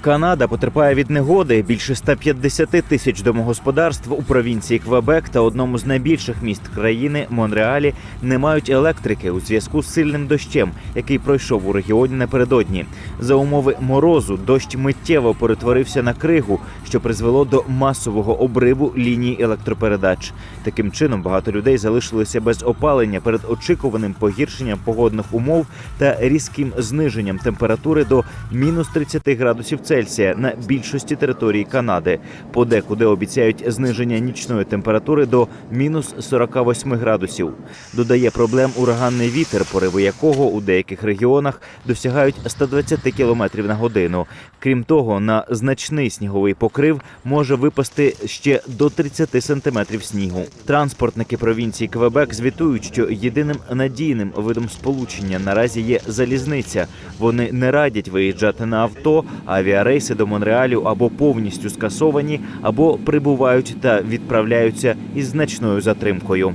Канада потерпає від негоди. Більше 150 тисяч домогосподарств у провінції Квебек та одному з найбільших міст країни Монреалі не мають електрики у зв'язку з сильним дощем, який пройшов у регіоні напередодні. За умови морозу дощ миттєво перетворився на кригу, що призвело до масового обриву ліній електропередач. Таким чином багато людей залишилися без опалення перед очікуваним погіршенням погодних умов та різким зниженням температури до мінус 30 градусів Цельсія на більшості території Канади. Подекуди обіцяють зниження нічної температури до мінус 48 градусів. Додає проблем ураганний вітер, пориви якого у деяких регіонах досягають 120 км на годину. Крім того, на значний сніговий покрив може випасти ще до 30 сантиметрів снігу. Транспортники провінції Квебек звітують, що єдиним надійним видом сполучення наразі є залізниця. Вони не радять виїжджати на авто. А Авіарейси до Монреалю або повністю скасовані, або прибувають та відправляються із значною затримкою.